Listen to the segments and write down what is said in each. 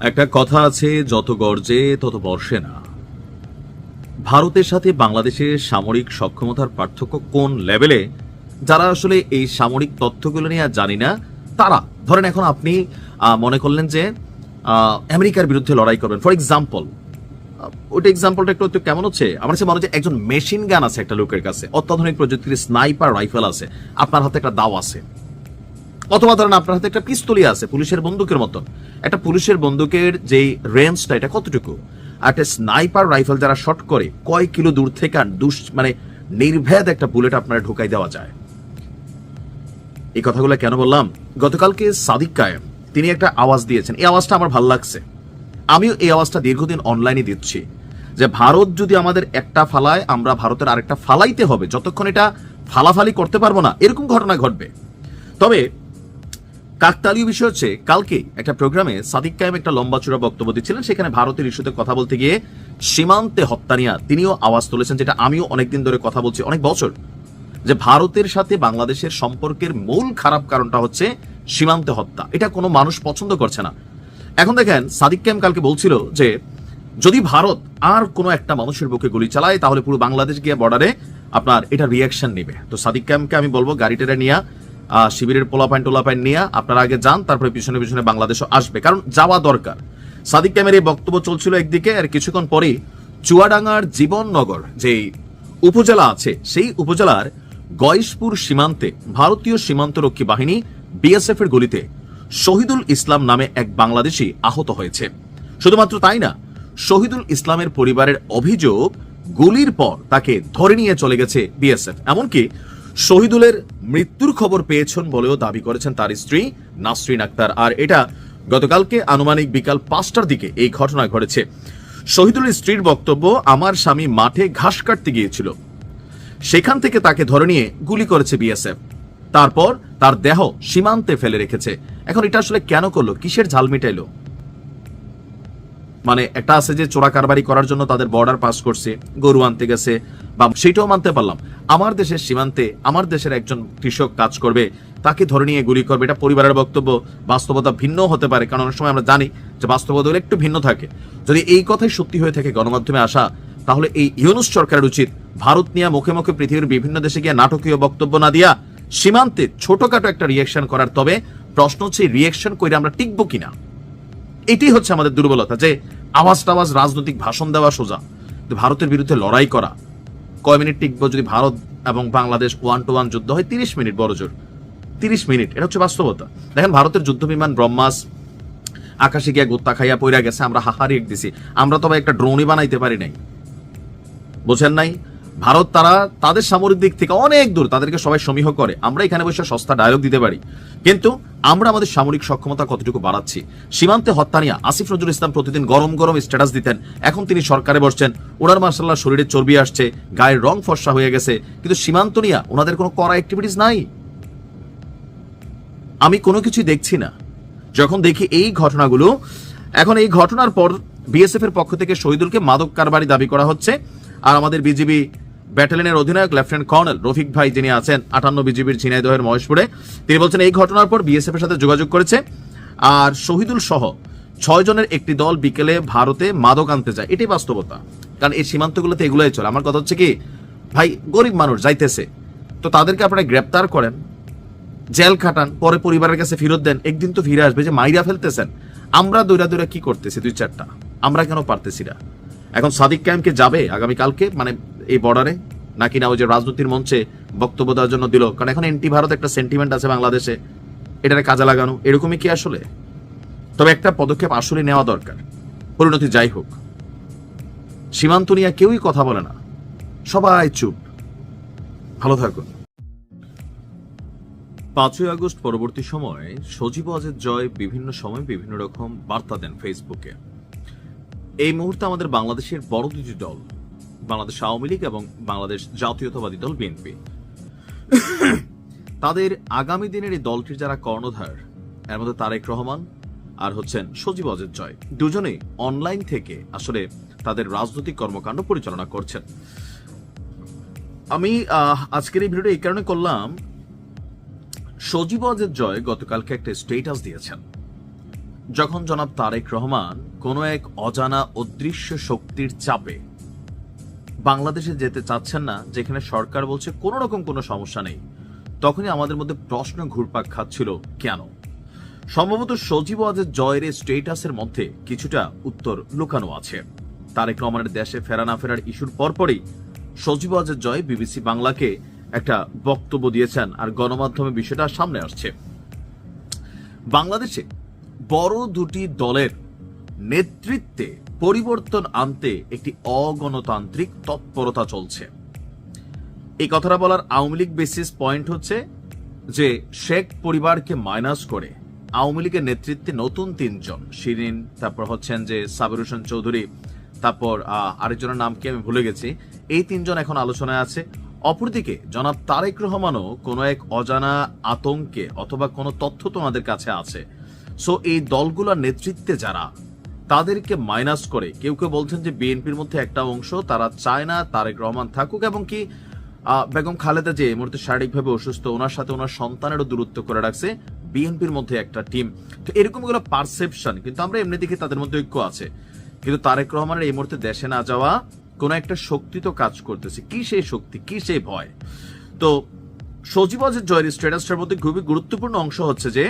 একটা কথা আছে, যত গর্জে তত বর্ষে না। ভারতের সাথে বাংলাদেশের সামরিক সক্ষমতার পার্থক্য কোন লেভেলে, যারা আসলে এই সামরিক তথ্যগুলো নিয়ে জানি না, তারা। ধরেন এখন আপনি মনে করলেন যে আমেরিকার বিরুদ্ধে লড়াই করবেন। ফর এক্সাম্পল ওইটা এক্সাম্পলটা একটু একটু কেমন হচ্ছে? আমার কাছে মনে হচ্ছে একজন মেশিন গান আছে একটা লোকের কাছে, অত্যাধুনিক প্রযুক্তির স্নাইপার রাইফেল আছে, আপনার হাতে একটা দাও আছে। অথবা ধরেন আপনার হাতে একটা পিস্তলি আছে, পুলিশের বন্দুকের মতন। একটা পুলিশের বন্দুকের যে রেঞ্জটা এটা কতটুকু? আর একটা স্নাইপার রাইফেল যারা শট করে, কয় কিলো দূর থেকে আর মানে নির্ভেদ একটা বুলেট আপনার ঢুকাই দেওয়া যায়? এই কথাগুলো কেন বললাম? গতকালকে সাদিক কায়েম। তিনি একটা আওয়াজ দিয়েছেন। এই আওয়াজটা আমার ভালো লাগছে। আমিও এই আওয়াজটা দীর্ঘদিন অনলাইনে দিচ্ছি যে ভারত যদি আমাদের একটা ফালায়, আমরা ভারতের আরেকটা ফালাইতে হবে। যতক্ষণ এটা ফালাফালি করতে পারব না, এরকম ঘটনা ঘটবে। তবে কাকতালীয় বিষয় হচ্ছে, কালকে একটা প্রোগ্রামে সাদিক কায়েম একটা লম্বা চূড়া বক্তব্য দিচ্ছিলেন, সেখানে ভারতের ইস্যুতে কথা বলতে গিয়ে সীমান্তে হত্যা নিয়ে তিনিও আওয়াজ তুলেছেন, যেটা আমিও অনেকদিন ধরে কথা বলছি, অনেক বছর। যে ভারতের সাথে বাংলাদেশের সম্পর্কের মূল খারাপ কারণটা হচ্ছে সীমান্তে হত্যা। এটা কোনো মানুষ পছন্দ করছে না। এখন দেখেন, সাদিক কায়েম কালকে বলছিল যে, যদি ভারত আর কোনো একটা মানুষের বুকে গুলি চালায়, তাহলে পুরো বাংলাদেশ গিয়ে বর্ডারে আপনার এটা রিয়াকশন নেবে। তো সাদিক কায়েমকে আমি বলব গাড়িটা নিয়ে শিবিরের পোলাপাইন টোলাপাইন নিয়ে আপনারা আগে যান, তারপরে পিছনে পিছনে বাংলাদেশও আসবে। কারণ যাওয়া দরকার। সাদিক কায়েমের এই বক্তব্য চলছিল একদিকে আর কিছুক্ষণ পরেই চুয়াডাঙ্গার জীবননগর যে উপজেলা আছে, সেই উপজেলার গয়েশপুর সীমান্তে ভারতীয় সীমান্তরক্ষী বাহিনী বিএসএফ এর গুলিতে শহীদুল ইসলাম নামে এক বাংলাদেশি আহত হয়েছে। শুধুমাত্র তাই না, শহীদুল ইসলামের পরিবারের অভিযোগ, গুলির পর তাকে ধরে নিয়ে চলে গেছে বিএসএফ। এমনকি শহীদুলের মৃত্যুর খবর পেয়েছেন বলেও দাবি করেছেন তার স্ত্রী নাসরিন আক্তার। আর এটা গতকালকে আনুমানিক বিকাল পাঁচটার দিকে এই ঘটনা ঘটেছে। শহীদুলের স্ত্রীর বক্তব্য, আমার স্বামী মাঠে ঘাস কাটতে গিয়েছিল। সেখান থেকে তাকে ধরে নিয়ে গুলি করেছে বিএসএফ। তারপর তার দেহ সীমান্তে ফেলে রেখেছে। এখন এটা আসলে কেন করল? কিসের ঝাল মিটাইলো? মানে একটা আছে যে চোরা কারবারি করার জন্য তাদের বর্ডার পাস করছে, গরু আনতে গেছে বা সেটাও মানতে পারলাম। আমার দেশের সীমান্তে আমার দেশের একজন কৃষক কাজ করবে, তাকে ধরে নিয়ে গুলি করবে, এটা পরিবারের বক্তব্য, বাস্তবতা ভিন্ন হতে পারে। কারণ অনেক সময় আমরা জানি যে বাস্তবতা একটু ভিন্ন থাকে। যদি এই কথাই সত্যি হয়ে থাকে গণমাধ্যমে আসা, তাহলে এই ইউনুস সরকারের উচিত ভারত নিয়ে মুখে মুখে পৃথিবীর বিভিন্ন দেশে গিয়ে নাটকীয় বক্তব্য না দিয়া সীমান্তে ছোটখাটো একটা রিয়েকশন করার। তবে প্রশ্ন হচ্ছে রিয়েকশন করে আমরা টিকবো কিনা? এটাই হচ্ছে আমাদের দুর্বলতা, যে আওয়াজ টাওয়াজ রাজনৈতিক ভাষণ দেওয়া সোজা। ভারতের বিরুদ্ধে লড়াই করা কয় মিনিট টিকবো যদি ভারত এবং বাংলাদেশ ওয়ান টু ওয়ান যুদ্ধ হয়? তিরিশ মিনিট, বড় জোর। তিরিশ মিনিট, এটা হচ্ছে বাস্তবতা। দেখেন, ভারতের যুদ্ধ বিমান ব্রহ্মাস, আকাশে গিয়া গোত্তা খাইয়া পইরা গেছে, আমরা হাহারি দিছি। আমরা তবে একটা ড্রোনই বানাইতে পারি নাই। বোঝেন নাই? ভারত তারা তাদের সামরিক দিক থেকে অনেক দূর, তাদেরকে সবাই সমীহ করে। আমরা এখানে বসে সস্তা ডায়লগ দিতে পারি। কিন্তু আমরা আমাদের সামরিক সক্ষমতা কতটুকু বাড়াচ্ছি? সীমান্তে হত্যা নিয়ে আসিফ নজরুল ইসলাম প্রতিদিন গরম গরম স্ট্যাটাস দিতেন। এখন তিনি সরকারে বসছেন। ওনার মার্শাল্লাহ শরীরে চর্বি আসছে, গায়ের রং ফর্সা হয়ে গেছে। কিন্তু সীমান্ত নিয়ে ওনাদের কোনো করা অ্যাক্টিভিটিস নাই। আমি কোনো কিছুই দেখছি না। যখন দেখি এই ঘটনাগুলো, এখন এই ঘটনার পর বিএসএফ এর পক্ষ থেকে শহীদুলকে মাদক কারবারি দাবি করা হচ্ছে। আর আমাদের বিজিবি ব্যাটালিয়নের অধিনায়ক লেফটেন্যান্ট কর্নেল রফিক ভাই যিনি আছেন, আটান্ন বিজিবির ঝিনাইদহের মহেশপুরে। তিনি বলছেন, এই ঘটনার পর বিএসএফ এর সাথে যোগাযোগ করেছে। আর শহীদুল সহ ছয় জনের একটি দল বিকেলে ভারতে মাদক আনতে যায়। এটাই বাস্তবতা। কারণ এই সীমান্তগুলোতে এগুলোই চলে। আমার কথা হচ্ছে কি, ভাই, গরিব মানুষ যাইতেছে, তো তাদেরকে আপনারা গ্রেপ্তার করেন, জেল খাটান, পরে পরিবারের কাছে ফেরত দেন, একদিন তো ফিরে আসবে যে মাইরা ফেলতেছেন। আমরা দৈরা দৈরা কি করতেছি দুই চারটা? আমরা কেন পারতেছি না? এখন সাদিক ক্যাম্পকে যাবে আগামী কালকে মানে এই বর্ডারে নাকি না ওই যে রাজনীতির মঞ্চে বক্তব্য দেওয়ার জন্য দিল? কারণ এখন এন্টি ভারত একটা সেন্টিমেন্ট আছে বাংলাদেশে। এটারে কাজে লাগানো। এরকমই কি আসলে? তবে একটা পদক্ষেপ আসলে নেওয়া দরকার। পরিণতি যাই হোক। সীমান্ত নিয়ে কেউই কথা বলে না। সবাই চুপ। ভালো থাকুন। পাঁচই আগস্ট পরবর্তী সময়ে সজীব অজের জয় বিভিন্ন সময় বিভিন্ন রকম বার্তা দেন ফেসবুকে এই মুহূর্তে আমাদের বাংলাদেশের বড় দুটি দল বাংলাদেশ আওয়ামী লীগ এবং বাংলাদেশ জাতীয়তাবাদী দল বিএনপি। তাদের আগামী দিনের এই দলটির যারা কর্ণধার, এর মধ্যে তারেক রহমান আর হচ্ছেন সজীব অজের জয়, দুজনেই অনলাইন থেকে আসলে তাদের রাজনৈতিক কর্মকাণ্ড পরিচালনা করছেন। আমি আজকের এই ভিডিওটা এই কারণে করলাম, সজীব অজের জয় গতকালকে একটা স্টেটাস দিয়েছেন। যখন জনাব তারেক রহমান কোনো এক অজানা অদৃশ্য শক্তির চাপে বাংলাদেশে যেতে চাচ্ছেন না, যেখানে সরকার বলছে কোনো রকম কোনো সমস্যা নেই। তখনই আমাদের মধ্যে প্রশ্ন ঘুরপাক খাচ্ছিল, কেন? সম্ভবত সজীব ওয়াজের জয়ের স্টেটাসের মধ্যে কিছুটা উত্তর লুকানো আছে। তারেক রহমানের দেশে ফেরা না ফেরার ইস্যুর পরপরই সজীব ওয়াজের জয় বিবিসি বাংলাকে একটা বক্তব্য দিয়েছেন আর গণমাধ্যমে বিষয়টা সামনে আসছে। বাংলাদেশে বড় দুটি দলের নেতৃত্বে পরিবর্তন আনতে একটি অগণতান্ত্রিক তৎপরতা চলছে। এই কথাটা বলার আওয়ামী লীগ বেসিস পয়েন্ট হচ্ছে যে শেখ পরিবারকে মাইনাস করে আওয়ামী লীগের নেতৃত্বে নতুন তিনজন। শিরিন, তারপর হচ্ছেন যে সাবির হোসেন চৌধুরী, তারপর আরেকজনের নাম কি আমি ভুলে গেছি। এই তিনজন এখন আলোচনায় আছে। অপরদিকে জনাব তারেক রহমানও কোনো এক অজানা আতঙ্কে অথবা কোনো তথ্য তোমাদের কাছে আছে। সো এই দলগুলোর নেতৃত্বে যারা তাদেরকে মাইনাস করে, কেউ কেউ বলছেন যে বিএনপির মধ্যে একটা অংশ, তারা চায় না, তারেক রহমান থাকুক, এবং কি বেগম খালেদা যে এই মুহূর্তে শারীরিকভাবে অসুস্থ, ওনার সাথে ওনার সন্তানেরও দূরত্ব করে রাখছে, বিএনপির মধ্যে একটা টিম তো এরকমগুলো পারসেপশন কিন্তু আমরা এমনি দেখি তাদের মধ্যে ঐক্য আছে। কিন্তু তারেক রহমানের এই মুহূর্তে দেশে না যাওয়া কোন একটা শক্তি তো কাজ করতেছে। কি সেই শক্তি, কি সেই ভয়? তো সজীবজের জয়ের স্ট্যাটাসটার মধ্যে খুবই গুরুত্বপূর্ণ অংশ হচ্ছে যে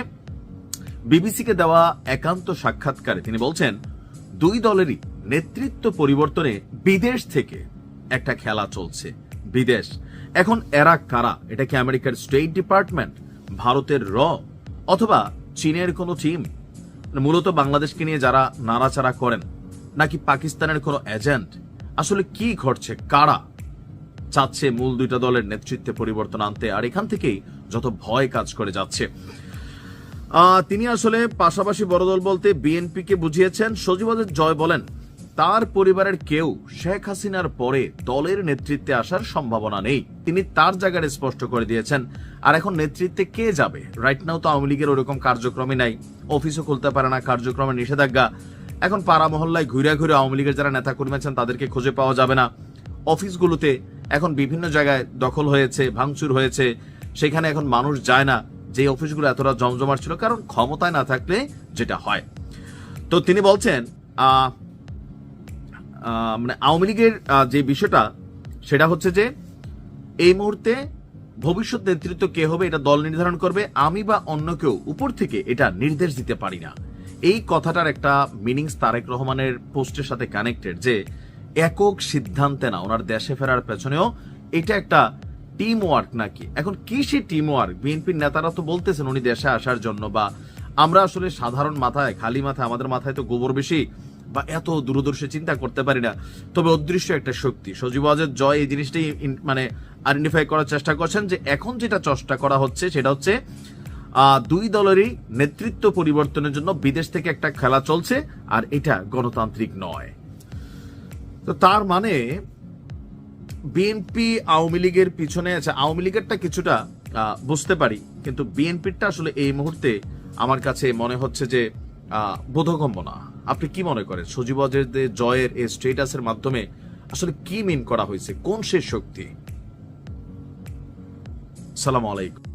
বিবিসিকে দেওয়া একান্ত সাক্ষাৎকারে তিনি বলছেন, দুই দলেরই নেতৃত্ব পরিবর্তনে বিদেশ থেকে একটা খেলা চলছে। বিদেশ। এখন এরা কারা? এটা কি আমেরিকার স্টেট ডিপার্টমেন্ট? ভারতের র? অথবা চীনের কোনো টিম? মূলত বাংলাদেশকে নিয়ে যারা নাড়াচাড়া করেন, নাকি পাকিস্তানের কোনো এজেন্ট? আসলে কি ঘটছে? কারা চাচ্ছে মূল দুইটা দলের নেতৃত্বে পরিবর্তন আনতে? আর এখান থেকেই যত ভয় কাজ করে যাচ্ছে। তিনি আসলে পাশাপাশি বড় দল বলতে বিএনপিকে বুঝিয়েছেন। সজীবদের জয় বলেন, তার পরিবারের কেউ শেখ হাসিনার পরে দলের নেতৃত্বে আসার সম্ভাবনা নেই। তিনি তার জায়গায় স্পষ্ট করে দিয়েছেন, আর এখন নেতৃত্বে কে যাবে? রাইট নাও তো আওয়ামী লীগের ওরকম কার্যক্রমই নাই। অফিসও খুলতে পারে না, কার্যক্রমে নিষেধাজ্ঞা। এখন পাড়া মহল্লায় ঘুরে ঘুরে আওয়ামী লীগের যারা নেতা কর্মী আছেন, তাদেরকে খুঁজে পাওয়া যাবে না। অফিসগুলোতে এখন বিভিন্ন জায়গায় দখল হয়েছে, ভাঙচুর হয়েছে। সেখানে এখন মানুষ যায় না। যে অফিসগুলো এতটা জমজমাট ছিল, কারণ ক্ষমতায় না থাকলে যেটা হয়। তো তিনি বলছেন মানে আওয়ামী লীগের যে বিষয়টা, সেটা হচ্ছে যে, এই মুহূর্তে ভবিষ্যৎ নেতৃত্ব কে হবে, এটা দল নির্ধারণ করবে, আমি বা অন্য কেউ উপর থেকে এটা নির্দেশ দিতে পারি না। এই কথাটার একটা মিনিংস তারেক রহমানের পোস্টের সাথে কানেক্টেড যে, একক সিদ্ধান্তে না, ওনার দেশে ফেরার পেছনেও এটা একটা টিম ওয়ার্ক নাকি? এখন কি সে টিম ওয়ার্ক বিএনপির নেতারা তো বলতেছেন উনি দেশে আসার জন্য বা আমরা আসলে সাধারণ মাথায়, খালি মাথায়, আমাদের মাথায় তো গোবর বেশি বা এত দূরদর্শী চিন্তা করতে পারি না। তবে অদৃশ্য একটা শক্তি। সজীব ওয়াজের জয় এই জিনিসটাই মানে আইডেন্টিফাই করার চেষ্টা করছেন যে এখন যেটা চেষ্টা করা হচ্ছে সেটা হচ্ছে দুই দলেরই নেতৃত্ব পরিবর্তনের জন্য বিদেশ থেকে একটা খেলা চলছে আর এটা গণতান্ত্রিক নয়। তো তার মানে বিএনপি আওয়ামী লীগের পিছনে আছে। আওয়ামী লীগেরটা কিছুটা বুঝতে পারি, কিন্তু বিএনপিটা আসলে এই মুহূর্তে আমার কাছে মনে হচ্ছে যে বোধগম্য না। আপনি কি মনে করেন? সজীবজের যে জয়ের এই স্টেটাসের মাধ্যমে আসলে কি মিন করা হয়েছে? কোন সে শক্তি? সালাম আলাইকুম।